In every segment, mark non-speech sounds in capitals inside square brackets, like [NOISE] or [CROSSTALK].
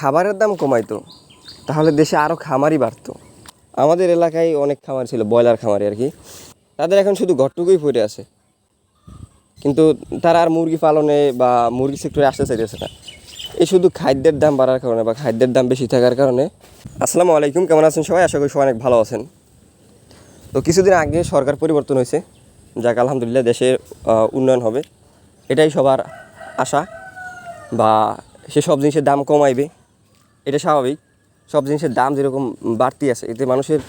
খাবারের দাম কমাইতো, তাহলে দেশে আরও খামারই বাড়তো। আমাদের এলাকায় অনেক খামার ছিল, ব্রয়লার খামারে আর কি। তাদের এখন শুধু ঘরটুকুই পড়ে আছে। কিন্তু তারা আর মুরগি পালনে বা মুরগি সেক্টরে আসতে চাইতেছে না। এই শুধু খাদ্যের দাম বাড়ার কারণে বা খাদ্যের দাম বেশি থাকার কারণে। আসসালামু আলাইকুম, কেমন আছেন সবাই? আশা করি সবাই অনেক ভালো আছেন। তো কিছুদিন আগে সরকার পরিবর্তন হয়েছে। যাক, আলহামদুলিল্লাহ দেশের উন্নয়ন হবে। এটাই সবার আশা। বা সে সব জিনিসের দাম কমাইবে। এটা স্বাভাবিক। সব জিনিসের দাম যেরকম বাড়তি আছে, এতে মানুষের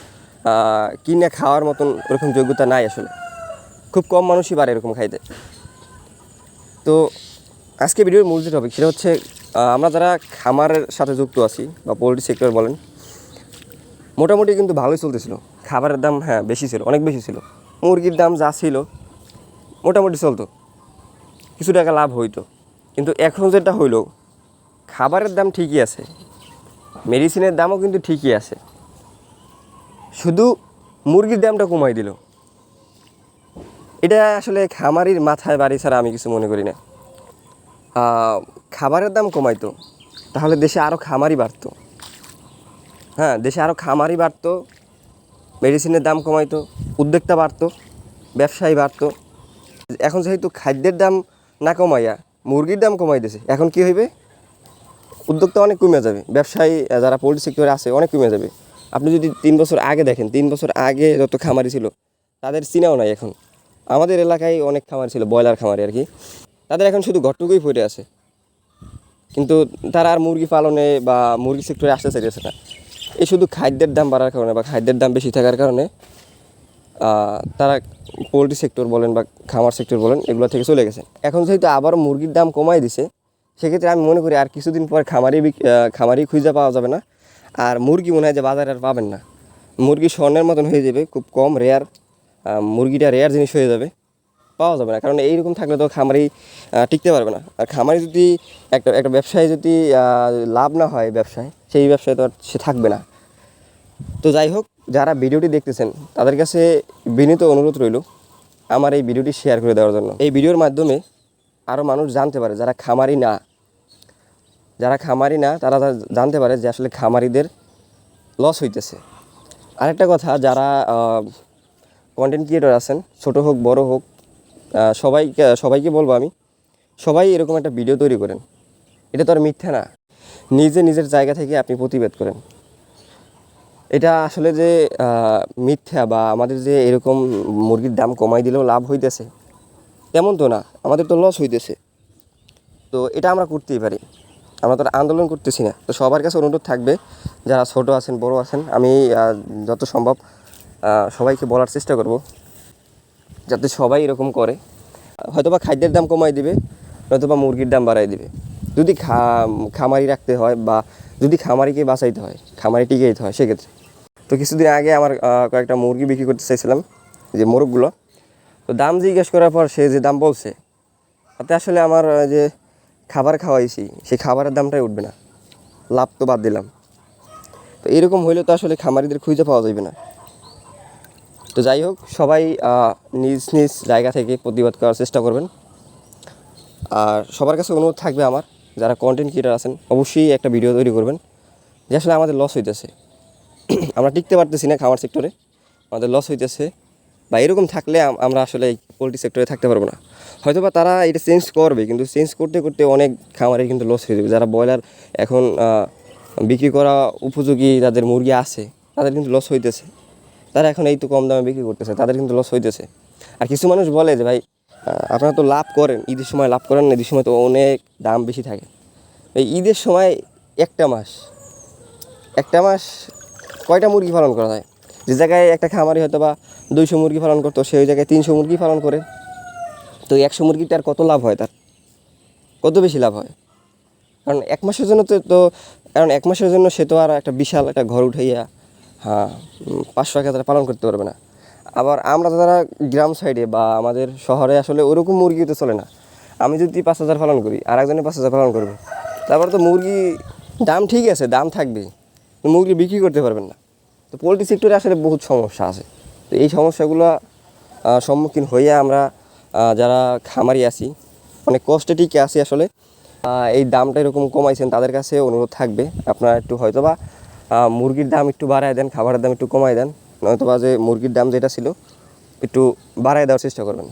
কিনে খাওয়ার মতন ওরকম যোগ্যতা নাই আসলে। খুব কম মানুষই পারে এরকম খাইতে। তো আজকে ভিডিওর মূল যে টপিক সেটা হচ্ছে আমরা যারা খামারের সাথে যুক্ত আছি, বা পোলট্রি সেক্টর বলেন, মোটামুটি কিন্তু ভালোই চলতেছিল। খাবারের দাম হ্যাঁ বেশি ছিল, অনেক বেশি ছিল। মুরগির দাম যা ছিল, মোটামুটি চলতো। কিছু টাকা লাভ হইতো। কিন্তু এখন যেটা হইল, খাবারের দাম ঠিকই আছে। মেডিসিনের দামও কিন্তু ঠিকই আছে। শুধু মুরগির দামটা কমাই দিল। এটা আসলে খামারির মাথায় বাড়ি ছাড়া আমি কিছু মনে করি না। খাবারের দাম কমাইতো, তাহলে দেশে আরও খামারই বাড়তো। হ্যাঁ দেশে আরও খামারই বাড়তো, মেডিসিনের দাম কমাইতো, উদ্যোক্তা বাড়তো, ব্যবসায়ী বাড়তো। এখন যেহেতু খাদ্যের দাম না কমাইয়া, মুরগির দাম কমাই দিয়েছে এখন কি হইবে? উদ্যোক্তা অনেক কমে যাবে। ব্যবসায়ী যারা পোলট্রি সেক্টরে আছে, অনেক কমে যাবে। আপনি যদি তিন বছর আগে দেখেন, তিন বছর আগে যত খামারি ছিল, তাদের চিনাও নাই এখন। আমাদের এলাকায় অনেক খামার ছিল, ব্রয়লার খামারি আর কি। তাদের এখন শুধু ঘরটুকুই পড়ে আছে। কিন্তু তারা আর মুরগি পালনে বা মুরগি সেক্টরে আসতে চাইতেছে না। এই শুধু খাদ্যের দাম বাড়ার কারণে বা খাদ্যের দাম বেশি থাকার কারণে তারা পোলট্রি সেক্টর বলেন বা খামার সেক্টর বলেন, এগুলো থেকে চলে গেছে। এখন যেহেতু আবার মুরগির দাম কমাই দিছে সেক্ষেত্রে আমি মনে করি আর কিছুদিন পর খামারি খামারি খুঁজে পাওয়া যাবে না। আর মুরগি মনে হয় যে বাজারে আর পাবেন না। মুরগি স্বর্ণের মতন হয়ে যাবে, খুব কম রেয়ার মুরগিটা রেয়ার জিনিস হয়ে যাবে। পাওয়া যাবে না, কারণ এইরকম থাকলে তো খামারি টিকতে পারবে না। আর খামারি যদি একটা একটা ব্যবসায় যদি লাভ না হয় ব্যবসায়, সেই ব্যবসায় তো আর সে থাকবে না। তো যাই হোক, যারা ভিডিওটি দেখতেছেন, তাদের কাছে বিনীত অনুরোধ রইল আমার এই ভিডিওটি শেয়ার করে দেওয়ার জন্য। এই ভিডিওর মাধ্যমে আরও মানুষ জানতে পারে যারা খামারি না। যারা খামারি না তারা জানতে পারে যে আসলে খামারিদের লস হইতেছে। আরেকটা কথা যারা কন্টেন্ট ক্রিয়েটর আছেন ছোট হোক বড় হোক আহ, সবাইকে সবাইকে বলব আমি সবাই এরকম একটা ভিডিও তৈরি করেন। এটা তো আর মিথ্যা না। নিজে নিজের জায়গা থেকে আপনি প্রতিবাদ করেন। এটা আসলে যে মিথ্যা বা আমাদের যে এরকম মুরগির দাম কমাই দিলেও লাভ হইতেছে তেমন তো না, আমাদের তো লস হইতেছে। তো এটা আমরা করতেই পারি। আমরা তো আন্দোলন করতেছি না। তো সবার কাছে অনুরোধ থাকবে, যারা ছোট আছেন, বড় আছেন, আমি যত সম্ভব সবাইকে বলার চেষ্টা করব, যাতে সবাই এরকম করে। হয়তোবা খাদ্যের দাম কমাই দিবে, নয়তোবা মুরগির দাম বাড়াই দিবে। যদি খামারি রাখতে হয় বা যদি খামারিকে বাঁচাইতে হয়, খামারি টিকে যেতে হয়, সেক্ষেত্রে। তো কিছুদিন আগে আমার কয়েকটা মুরগি বিক্রি করতে চাইছিলাম, যে মোরগগুলো। তো দাম জিজ্ঞেস করার পর সে যে দাম বলছে, তাতে আসলে আমার যে খাবার খাওয়াইছি, সেই খাবারের দামটাই উঠবে না। লাভ তো বাদ দিলাম। তো এরকম হইলে তো আসলে খামারিদের খুঁজে পাওয়া যাবে না। তো যাই হোক, সবাই নিজ নিজ জায়গা থেকে প্রতিবাদ করার চেষ্টা করবেন। আর সবার কাছে অনুরোধ থাকবে আমার, যারা কন্টেন্ট ক্রিয়েটার আছেন, অবশ্যই একটা ভিডিও তৈরি করবেন, যে আসলে আমাদের লস হইতেছে। [CLEARS THROAT] আমরা টিকতে পারতেছি না খামার সেক্টরে আমাদের লস হইতেছে। বা এরকম থাকলে আমরা আসলে পোলট্রি সেক্টরে থাকতে পারব না। হয়তো বা তারা এটা চেঞ্জ করবে, কিন্তু চেঞ্জ করতে করতে অনেক খামারে কিন্তু লস হয়ে যাবে। যারা ব্রয়লার এখন বিক্রি করা উপযোগী যাদের মুরগি আছে, তাদের কিন্তু লস হইতেছে। তারা এখন এই তো কম দামে বিক্রি করতেছে, তাদের কিন্তু লস হইতেছে। আর কিছু মানুষ বলে যে, ভাই আপনারা তো লাভ করেন, ঈদের সময় লাভ করেন না, ঈদের সময় তো অনেক দাম বেশি থাকে। এই ঈদের সময় একটা মাস একটা মাস কয়টা মুরগি পালন করা যায়? যে জায়গায় একটা খামারি হয়তো বা দুইশো মুরগি পালন করতো সেই জায়গায় তিনশো মুরগি পালন করে। তো একশো মুরগিতে আর কত লাভ হয় তার? কত বেশি লাভ হয়? কারণ এক মাসের জন্য তো তো কারণ এক মাসের জন্য সে তো আর একটা বিশাল একটা ঘর উঠাইয়া হ্যাঁ পাঁচশো এক হাজার পালন করতে পারবে না। আবার আমরা যারা গ্রাম সাইডে বা আমাদের শহরে আসলে ওরকম মুরগি তো চলে না। আমি যদি পাঁচ হাজার পালন করি, আর একজনে পাঁচ হাজার পালন করবে, তারপর তো মুরগি দাম ঠিক আছে, দাম থাকবে মুরগি বিক্রি করতে পারবেন না। তো পোলট্রি সেক্টরে আসলে বহুত সমস্যা আছে। তো এই সমস্যাগুলো সম্মুখীন হইয়া আমরা যারা খামারি আছি, অনেক কষ্টে টিকে আছি আসলে এই দামটা এরকম কমাইছেন, তাদের কাছে অনুরোধ থাকবে। আপনারা একটু হয়তো বা মুরগির দাম একটু বাড়ায় দেন, খাবারের দাম একটু কমায় দেন নয়তো বা যে মুরগির দাম যেটা ছিল, একটু বাড়ায় দেওয়ার চেষ্টা করবেন।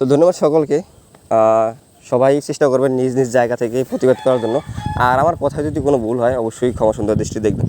তো ধন্যবাদ সকলকে সবাই চেষ্টা করবেন নিজ নিজ জায়গা থেকে প্রতিবাদ করার জন্য। আর আমার কথায় যদি কোনো ভুল হয়, অবশ্যই ক্ষমা সুন্দর দৃষ্টি দেখবেন।